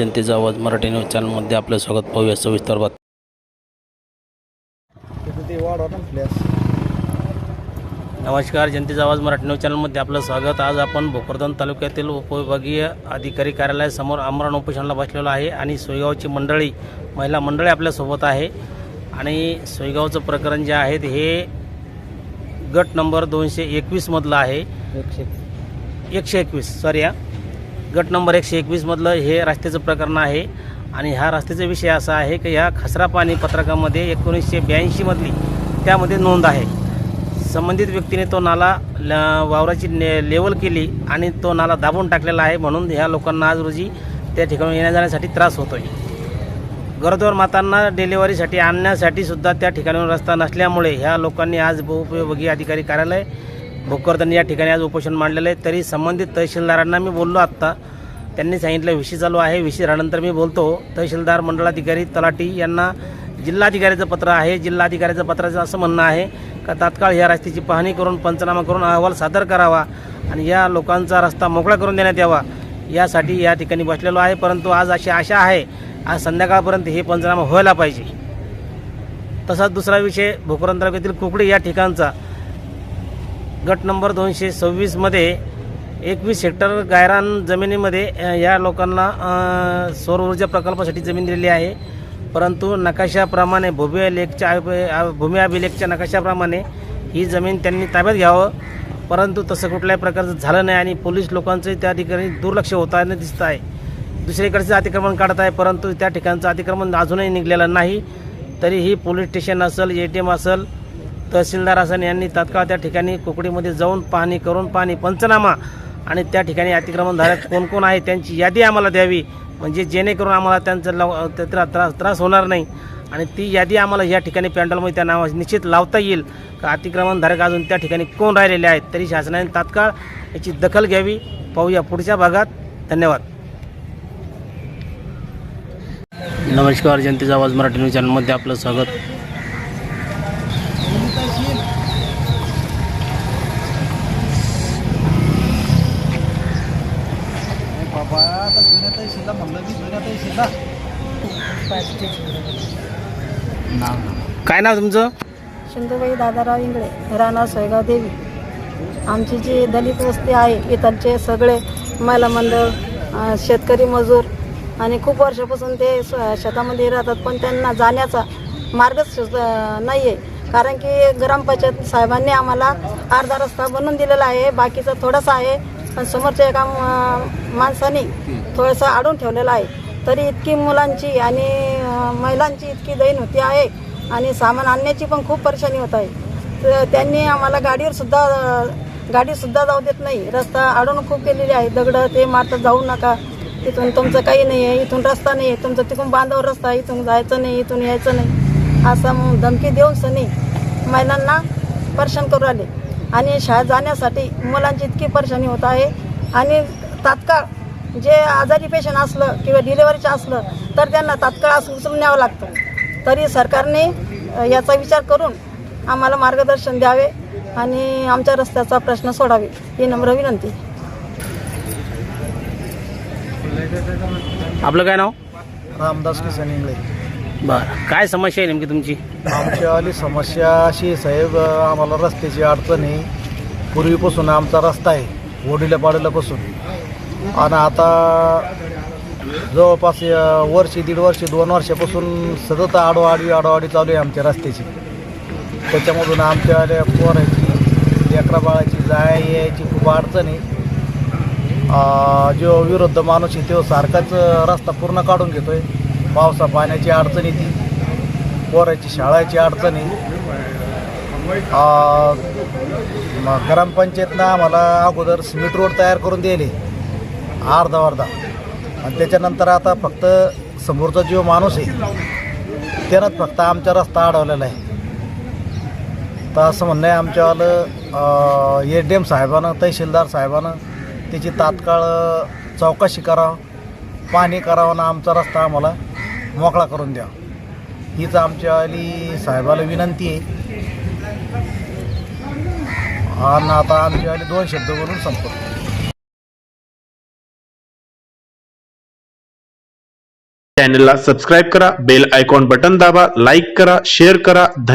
जनतेचा आवाज मराठी न्यूज चॅनलमध्ये आपलं स्वागत. पाहूया सविस्तर नमस्कार जनतेचा आवाज मराठी न्यूज चॅनलमध्ये आपलं स्वागत. आज आपण भोकरदन तालुक्यातील उपविभागीय अधिकारी कार्यालयासमोर आमरण उपोषणाला बसलेलो आहे आणि सोयगावची मंडळी महिला मंडळी आपल्यासोबत आहे. आणि सोयगावचं प्रकरण जे आहे हे गट नंबर दोनशे एकवीसमधलं आहे. एकशे एकशे एकवीस सॉरी हा. गट नंबर एकशे एकवीसमधलं हे रस्त्याचं प्रकरण आहे. आणि ह्या रस्त्याचा विषय असा आहे की ह्या खसरा पाणी पत्रकामध्ये एकोणीसशे ब्याऐंशीमधली त्यामध्ये नोंद आहे. संबंधित व्यक्तीने तो नाला ल वावराची ने लेवल केली आणि तो नाला दाबून टाकलेला आहे म्हणून ह्या लोकांना आज रोजी त्या ठिकाणी येण्या जाण्यासाठी त्रास होतो आहे गरोदर मातांना डिलिव्हरीसाठी आणण्यासाठी सुद्धा त्या ठिकाणी रस्ता नसल्यामुळे ह्या लोकांनी आज बहुपयोगी अधिकारी कार्यालय भोकरदन या ठिकाणी आज उपोषण मांडलेलं आहे. तरी संबंधित तहसीलदारांना मी बोललो आत्ता. त्यांनी सांगितलं विषय चालू आहे. विषय झाल्यानंतर मी बोलतो. तहसीलदार मंडळाधिकारी तलाठी यांना जिल्हाधिकाऱ्याचं पत्र आहे. जिल्हाधिकाऱ्याचं पत्राचं असं म्हणणं आहे का तात्काळ या रस्त्याची पाहणी करून पंचनामा करून अहवाल सादर करावा आणि या लोकांचा रस्ता मोकळा करून देण्यात यावा. यासाठी या ठिकाणी बसलेलो आहे. परंतु आज अशी आशा आहे आज संध्याकाळपर्यंत हे पंचनामा व्हायला पाहिजे. तसाच दुसरा विषय भोकरन तालुक्यातील कुकडी या ठिकाणचा. गट नंबर दोनशे सव्वीसमध्ये एकवीस हेक्टर गायरान जमिनीमध्ये या लोकांना सौर ऊर्जा प्रकल्पासाठी जमीन दिलेली आहे. परंतु नकाशाप्रमाणे भूमी लेखच्या भूमी अभिलेखच्या नकाशाप्रमाणे ही जमीन त्यांनी ताब्यात घ्यावं. परंतु तसं कुठल्याही प्रकारचं झालं नाही आणि पोलीस लोकांचं त्या ठिकाणी दुर्लक्ष होताना दिसत आहे. दुसरीकडचं अतिक्रमण काढत आहे परंतु त्या ठिकाणचं अतिक्रमण अजूनही निघलेलं नाही. तरीही पोलीस स्टेशन असेल ए टी एम असेल तहसीलदार हसन यांनी तात्काळ त्या ठिकाणी कुकडीमध्ये जाऊन पाहणी करून पाणी पंचनामा आणि त्या ठिकाणी अतिक्रमणधारक कोण कोण आहे त्यांची यादी आम्हाला द्यावी म्हणजे जेणेकरून आम्हाला त्यांचं लव त्रास त्रास होणार नाही. आणि ती यादी आम्हाला या ठिकाणी पॅन्डॉलमध्ये त्या नावा निश्चित लावता येईल. का अतिक्रमणधारक अजून त्या ठिकाणी कोण राहिलेले आहेत? तरी शासनाने तात्काळ याची दखल घ्यावी. पाहूया पुढच्या भागात. धन्यवाद. नमस्कार जनतेचा आवाज मराठी न्यूज चॅनलमध्ये आपलं स्वागत. बाबा आता म्हणलं काय नाव तुमचं? शिंदूबाई दादाराव इंगळे राणा सोयगाव देवी. आमची जी दलित वस्ती आहे इथलचे सगळे महिला मंडळ अं, शेतकरी मजूर आणि खूप वर्षापासून ते शेतामध्ये राहतात पण त्यांना जाण्याचा मार्गच नाही आहे कारण की ग्रामपंचायत साहेबांनी आम्हाला अर्धा रस्ता बनवून दिलेला आहे बाकीचा थोडासा आहे. पण समोरच्या एका माणसाने थोडंसं आडून ठेवलेलं आहे. तरी इतकी मुलांची आणि महिलांची इतकी दैन होती आहे आणि सामान आणण्याची पण खूप परेशानी होत आहे. तर त्यांनी आम्हाला गाडीवर सुद्धा गाडी सुद्धा जाऊ देत नाही. रस्ता अडवणूक खूप केलेली आहे. दगडं ते मारतात जाऊ नका. इथून तुमचं काही नाही आहे. इथून रस्ता नाही आहे. तुमचं तिथून बांधावर रस्ता आहे. इथून जायचं नाही. इथून यायचं नाही. असं धमकी देऊन सनी महिलांना परेशान करू राहिले. आणि शाळेत जाण्यासाठी मुलांची इतकी परेशानी होत आहे. आणि तात्काळ जे आजारी पेशंट असलं किंवा डिलेवरीचं असलं तर त्यांना तात्काळ असं उचलून न्यावं लागतं. तरी सरकारने याचा विचार करून आम्हाला मार्गदर्शन द्यावे आणि आमच्या रस्त्याचा प्रश्न सोडावे ही नम्र विनंती. आपलं काय नाव? रामदास किसन इंगळे. बरं. काय समस्या आहे नेमकी तुमची? आमच्यावाली समस्या अशी आहे, साहेब आम्हाला रस्त्याची अडचण आहे. पूर्वीपासून आमचा रस्ता आहे वडिला पाडल्यापासून. आणि आता जवळपास अ, वर्ष दीड वर्ष दोन वर्षापासून सतत आडवाडी आडवाडी चालू आहे आमच्या रस्त्याची. त्याच्यामधून आमच्या पोरायची लेकरा बाळाची जाय यायची खूप अडचण आहे. अ, जो विरुद्ध माणूस आहे तो सारखाच रस्ता पूर्ण काढून घेतोय. पावसा पाण्याची अडचण येते. पोराची शाळाची अडचण आहे. ग्रामपंचायतनं आम्हाला अगोदर सिमेंट रोड तयार करून दिले अर्धा अर्धा. आणि त्याच्यानंतर आता फक्त समोरचा जो माणूस आहे त्यानंच फक्त आमचा रस्ता अडवलेला आहे. तर असं म्हणणं आहे आमच्यावालं ए डी एम साहेबानं तहसीलदार साहेबानं त्याची तात्काळ चौकशी करावं पाणी करावं ना आमचा रस्ता आम्हाला मोकळा करून द्या. हीच आमच्यावाली साहेबाला विनंती आहे. आणि आता आमच्यावाली दोन शब्द बोलून संपतो चॅनलला सबस्क्राईब करा बेल आयकॉन बटन दाबा लाईक करा शेअर करा धन्यवाद.